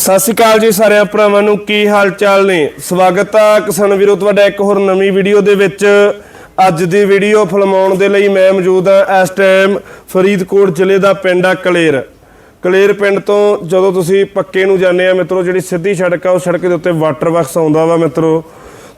ਸਤਿ ਸ਼੍ਰੀ ਅਕਾਲ ਜੀ ਸਾਰਿਆਂ ਭਰਾਵਾਂ ਨੂੰ, ਕੀ ਹਾਲ ਚਾਲ ਨੇ? ਸਵਾਗਤ ਆ ਕਿਸਾਨ ਵੀਰੋ, ਤੁਹਾਡਾ ਇੱਕ ਹੋਰ ਨਵੀਂ ਵੀਡੀਓ ਦੇ ਵਿੱਚ। ਅੱਜ ਦੀ ਵੀਡੀਓ ਫਿਲਮਾਉਣ ਦੇ ਲਈ ਮੈਂ ਮੌਜੂਦ ਆ ਇਸ ਟਾਈਮ ਫਰੀਦਕੋਟ ਜ਼ਿਲ੍ਹੇ ਦਾ ਪਿੰਡ ਆ ਕਲੇਰ। ਕਲੇਰ ਪਿੰਡ ਤੋਂ ਜਦੋਂ ਤੁਸੀਂ ਪੱਕੇ ਨੂੰ ਜਾਂਦੇ ਆ ਮਿੱਤਰੋ, ਜਿਹੜੀ ਸਿੱਧੀ ਸੜਕ ਆ, ਉਹ ਸੜਕ ਦੇ ਉੱਤੇ ਵਾਟਰ ਵਰਕਸ ਆਉਂਦਾ ਵਾ ਮਿੱਤਰੋ।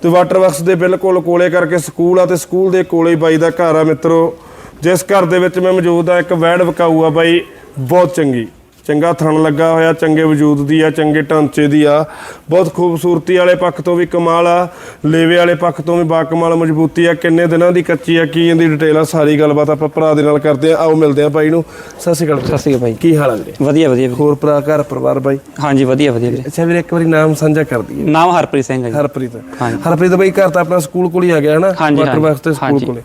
ਤੇ ਵਾਟਰ ਵਰਕਸ ਦੇ ਬਿਲਕੁਲ ਕੋਲੇ ਕਰਕੇ ਸਕੂਲ ਆ ਤੇ ਸਕੂਲ ਦੇ ਕੋਲੇ ਬਾਈ ਦਾ ਘਰ ਆ ਮਿੱਤਰੋ। ਜਿਸ ਘਰ ਦੇ ਵਿੱਚ ਮੈਂ ਮੌਜੂਦ ਆ, ਇੱਕ ਵੈੜ ਵਿਕਾਊ ਆ ਬਾਈ, ਬਹੁਤ ਚੰਗੀ। ਚੰਗਾ ਥਣ ਲੱਗਾ ਹੋਇਆ ਚੰਗੇ ਵਜੂਦ ਦੀ ਆ ਚੰਗੇ ਢਾਂਚੇ ਦੀ ਆ। ਬਹੁਤ ਖੂਬਸੂਰਤੀ ਵਾਲੇ ਪੱਖ ਤੋਂ ਵੀ ਕਮਾਲ ਆ। ਲੇਵੇ ਵਾਲੇ ਪੱਖ ਤੋਂ ਵੀ ਬਾ ਕਮਾਲ ਮਜ਼ਬੂਤੀ ਆ। ਕਿੰਨੇ ਦਿਨਾਂ ਦੀ ਕੱਚੀ ਆ ਕੀ ਇਹਦੀ ਡਿਟੇਲ ਆ ਸਾਰੀ ਗੱਲਬਾਤ ਆਪਾਂ ਭਰਾ ਦੇ ਨਾਲ ਕਰਦੇ ਆ। ਆਓ ਮਿਲਦੇ ਆ ਭਾਈ ਨੂੰ। ਸਤਿ ਸ਼੍ਰੀ ਅਕਾਲ ਸਤਿ ਸ਼੍ਰੀ ਅਕਾਲ ਭਾਈ ਕੀ ਹਾਲ ਆ ਵੀਰੇ? ਵਧੀਆ ਵਧੀਆ। ਹੋਰ ਭਰਾ ਘਰ ਪਰਿਵਾਰ ਬਾਈ? ਹਾਂਜੀ ਵਧੀਆ ਵਧੀਆ ਵੀਰੇ। ਅੱਛਾ ਵੀਰੇ ਇੱਕ ਵਾਰੀ ਨਾਮ ਸਾਂਝਾ ਕਰ ਦਈਏ। ਨਾਮ ਹਰਪ੍ਰੀਤ ਸਿੰਘ ਹੈ ਜੀ। ਹਰਪ੍ਰੀਤ। ਹਾਂਜੀ। ਹਰਪ੍ਰੀਤ ਬਾਈ ਘਰ ਤਾਂ ਆਪਣਾ ਸਕੂਲ ਕੋਲ ਹੀ ਆ ਗਿਆ ਹਨਾ? ਵਾਟਰ। ਵਰਕਸ ਤੇ ਸਕੂਲ। ਕੋਲੇ।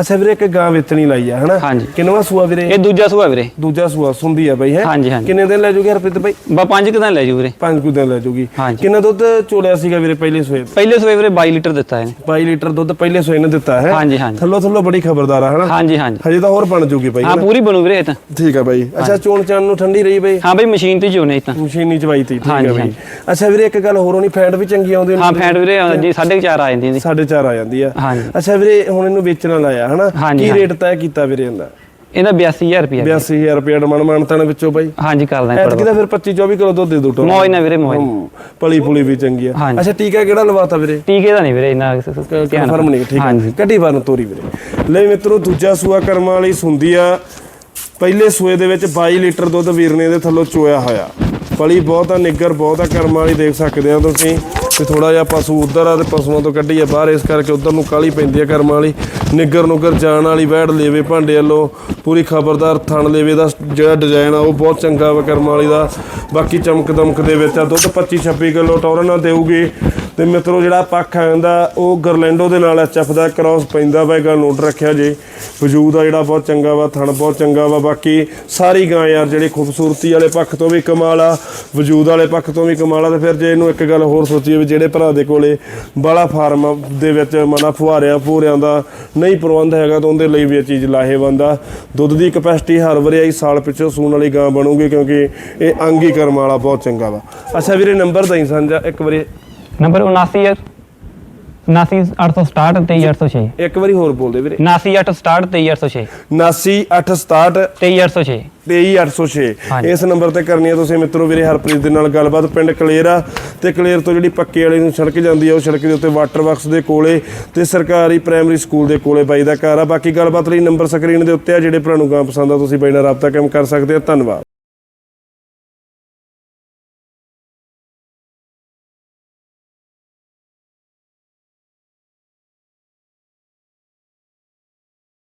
ਅੱਛਾ ਵੀਰੇ ਇੱਕ ਗਾਂ ਵੇਚਣੀ ਲਾਈ ਆ ਹਨਾ। ਕਿੰਨਵਾ ਸੂਆ ਵੀਰੇ? ਇਹ ਦੂਜਾ ਸੂਆ ਵੀਰੇ। ਦੂਜਾ ਸੂਆ ਸੁੰਦੀ ਆ ਬਾਈ ਹੈ? ਹਾਂਜੀ ਹਾਂਜੀ। ਕਿੰਨੇ ਦਿਨ ਲੈ ਜੂਗੀ ਹਰਪ੍ਰੀਤ ਬਾਈ? ਬਾ ਪੰਜ ਕੁ ਦਿਨ ਲੈ ਜੂ ਵੀਰੇ। ਪੰਜ ਕੁ ਦਿਨ ਲੈ ਜੂਗੀ। ਹਾਂਜੀ। ਕਿੰਨਾ ਦੁੱਧ ਚੋਲਿਆ ਸੀਗਾ ਵੀਰੇ ਪਹਿਲੇ ਸੂਏ? ਪਹਿਲੇ ਸੂਏ ਵੀਰੇ 22 ਲੀਟਰ ਦਿੱਤਾ ਇਹਨੇ। 22 ਲੀਟਰ ਦੁੱਧ ਪਹਿਲੇ ਸੂਏ ਨੇ ਦਿੱਤਾ ਹੈ? ਹਾਂਜੀ ਹਾਂਜੀ। ਥੱਲੋ ਥੱਲੋ ਬੜੀ ਖਬਰਦਾਰ ਆ ਹਨਾ? ਹਾਂਜੀ ਹਾਂਜੀ। ਹਜੇ ਤਾਂ ਹੋਰ ਬਣ ਜੂਗੀ ਬਾਈ ਹਾਂ ਪੂਰੀ ਬਣੂ ਵੀਰੇ ਇਹ ਤਾਂ। ਠੀਕ ਆ ਬਾਈ। ਅੱਛਾ ਚੋਣ ਚਾਣ ਨੂੰ ਠੰਡੀ ਰਹੀ ਬਾਈ? ਹਾਂ ਬਈ ਮਸ਼ੀਨ ਤੇ ਜੋਨੇ ਤਾਂ। ਮਸ਼ੀਨੀ ਚਵਾਈ ਤੀ ਠੀਕ ਆ ਹਾਂਜੀ, ਬਾਈ। ਅੱਛਾ ਵੀਰੇ ਇੱਕ ਗੱਲ ਹੋਰ ਹੋਣੀ ਫੈਂਟ ਵੀ ਚੰਗੀ ਆਉਂਦੀ ਹਾਂ ਫੈਂਟ ਵੀਰੇ ਆਉਂਦਾ ਜੀ 4.5 ਆ ਜਾਂਦੀ ਇਹਦੀ ਸਾਢੇ ਚਾਰ ਆ ਜਾਂਦੀ ਆ। ਹਾਂਜੀ। ਅੱਛਾ ਵੀਰੇ ਹੁਣ ਇਹਨੂੰ ਵੇਚਣਾ ਲਾਇਆ ਹਨਾ? ਹਾਂਜੀ, ਕੀ। ਰੇਟ ਤੈਅ ਕੀਤਾ ਵੀਰੇ ਇਹਦਾ? ਇਹਦਾ 82000 ਰੁਪਿਆ 82000 ਰੁਪਏ ਡਮਣ ਮਾਨਤਾਂ ਵਿੱਚੋਂ ਬਾਈ। ਹਾਂਜੀ ਕਰਦਾ ਐਤਕੀ ਦਾ ਫਿਰ 25 24 ਕਿਲੋ ਦੁੱਧ ਦੇ ਦੋ ਮੌਜ ਨਾ ਵੀਰੇ ਮੌਜ ਪਲੀ ਪੁਲੀ ਵੀ ਚੰਗੀ ਆ। ਅੱਛਾ ਟੀਕਾ ਕਿਹੜਾ ਲਵਾਤਾ ਵੀਰੇ? ਟੀਕੇ ਦਾ ਨਹੀਂ ਵੀਰੇ ਇੰਨਾ ਕਨਫਰਮ ਨਹੀਂ ਠੀਕ ਹੈ ਹਾਂਜੀ। ਕੱਢੀ ਵਾਰ ਨੂੰ ਤੋਰੀ ਵੀਰੇ। ਲੈ ਮਿੱਤਰੋ ਦੂਜਾ ਸੂਆ ਕਰਮਾਂ ਵਾਲੀ ਸੁੰਦੀ ਆ। ਪਹਿਲੇ ਸੂਏ ਦੇ ਵਿੱਚ 22 ਲੀਟਰ ਦੁੱਧ ਵੀਰ ਨੇ ਇਹਦੇ ਥੱਲੋਂ ਚੋਇਆ ਹੋਇਆ। ਪਲੀ ਬਹੁਤ ਆ ਨਿੱਗਰ ਬਹੁਤ ਆ, ਕਰਮਾਂ ਵਾਲੀ ਦੇਖ ਸਕਦੇ ਆ ਤੁਸੀਂ। ਵੀ ਥੋੜਾ ਜਿਹਾ ਪਸ਼ੂ ਉਧਰ ਆ ਤੇ ਪਸ਼ੂਆਂ ਤੋਂ ਕੱਢੀ ਆ ਬਾਹਰ, ਇਸ ਕਰਕੇ ਉਧਰ ਨੂੰ ਕਾਲੀ ਪੈਂਦੀ ਆ ਕਰਮਾਂ ਵਾਲੀ। ਨਿੱਗਰ ਨੁੱਗਰ ਜਾਣ ਵਾਲੀ, ਵੈੜ ਲੇਵੇ ਭਾਂਡੇ ਵੱਲੋਂ, ਪੂਰੀ ਖਬਰਦਾਰ ਥਣ ਲੇਵੇ ਦਾ ਜਿਹੜਾ ਡਿਜ਼ਾਈਨ ਆ, ਉਹ ਬਹੁਤ ਚੰਗਾ ਵਾ ਕਰਮ ਵਾਲੀ ਦਾ। ਬਾਕੀ ਚਮਕ ਦਮਕ ਦੇ ਵਿੱਚ ਆ, ਦੁੱਧ 25 26 ਕਿਲੋ ਟੌਰਨ ਨਾਲ ਦੇਊਗੀ। ਤੇ ਮਿੱਤਰੋ ਜਿਹੜਾ ਪੱਖ ਆ ਜਾਂਦਾ, ਉਹ ਗਰਲੈਂਡੋ ਦੇ ਨਾਲ ਐਚਐਫ ਦਾ ਕ੍ਰਾਸ ਪੈਂਦਾ ਵਾ, ਇਹ ਗੱਲ ਨੋਟ ਰੱਖਿਆ ਜੇ। ਵਜੂਦ ਆ ਜਿਹੜਾ ਬਹੁਤ ਚੰਗਾ ਵਾ, ਥਣ ਬਹੁਤ ਚੰਗਾ ਵਾ, ਬਾਕੀ ਸਾਰੀ ਗਾਂ ਯਾਰ ਜਿਹੜੀ ਖੂਬਸੂਰਤੀ ਵਾਲੇ ਪੱਖ ਤੋਂ ਵੀ ਕਮਾਲ ਆ, ਵਜੂਦ ਵਾਲੇ ਪੱਖ ਤੋਂ ਵੀ ਕਮਾਲ ਆ, ਤੇ ਫਿਰ ਜੇ ਇਹਨੂੰ ਇੱਕ ਗੱਲ ਹੋਰ ਸੋਚੀਏ ਵੀ ਜਿਹੜੇ ਭਰਾ ਦੇ ਕੋਲੇ ਬਾਲਾ ਫਾਰਮ ਦੇ ਵਿੱਚ ਮਨਾ ਫੁਹਾਰਿਆਂ ਫੂਰਿਆਂ ਦਾ ਨਹੀਂ ਪ੍ਰਬੰਧ ਹੈਗਾ, ਤਾਂ ਉਹਦੇ ਲਈ ਵੀ ਇਹ ਚੀਜ਼ ਲਾਹੇਵੰਦ ਆ। ਦੁੱਧ ਦੀ ਕਪੈਸਿਟੀ ਹਰ ਵਾਰੀ ਆਈ ਸਾਲ ਪਿੱਛੋਂ ਸੂਣ ਵਾਲੀ ਗਾਂ ਬਣੂਗੀ, ਕਿਉਂਕਿ ਇਹ ਅੰਗੀ ਕਰਮ ਵਾਲਾ ਬਹੁਤ ਚੰਗਾ ਵਾ। ਅੱਛਾ ਵੀਰੇ, ਨੰਬਰ ਦਈ ਸਾਂਝਾ, ਇੱਕ ਵਾਰੀ ਨੰਬਰ 79 79800 ਸਟਾਰਟ 23806 ਇੱਕ ਵਾਰੀ ਹੋਰ ਬੋਲ ਦੇ ਵੀਰੇ 798 ਸਟਾਰਟ 23806 79867 23806 23806 ਹਾਂਜੀ। ਇਸ ਨੰਬਰ ਤੇ ਕਰਨੀ ਹੈ ਤੁਸੀਂ ਮਿੱਤਰੋ ਵੀਰੇ ਹਰਪ੍ਰੀਤ ਦੇ ਨਾਲ ਗੱਲਬਾਤ। ਪਿੰਡ ਕਲੇਰ ਆ ਤੇ ਕਲੇਰ ਤੋਂ ਜਿਹੜੀ ਪੱਕੇ ਵਾਲੇ ਨੂੰ ਸੜਕ ਜਾਂਦੀ ਆ ਉਹ ਸੜਕ ਦੇ ਉੱਤੇ ਵਾਟਰ ਵਰਕਸ ਦੇ ਕੋਲੇ ਤੇ ਸਰਕਾਰੀ ਪ੍ਰਾਇਮਰੀ ਸਕੂਲ ਦੇ ਕੋਲੇ ਬਾਈ ਦਾ ਘਰ ਆ। ਬਾਕੀ ਗੱਲਬਾਤ ਲਈ ਨੰਬਰ ਸਕਰੀਨ ਦੇ ਉੱਤੇ ਆ ਜਿਹੜੇ ਭਰਾ ਨੂੰ ਗਾਂ ਪਸੰਦ ਆ ਤੁਸੀਂ ਬਾਈ ਨਾਲ ਰਾਬਤਾ ਕਰ ਸਕਦੇ ਆ। ਧੰਨਵਾਦ।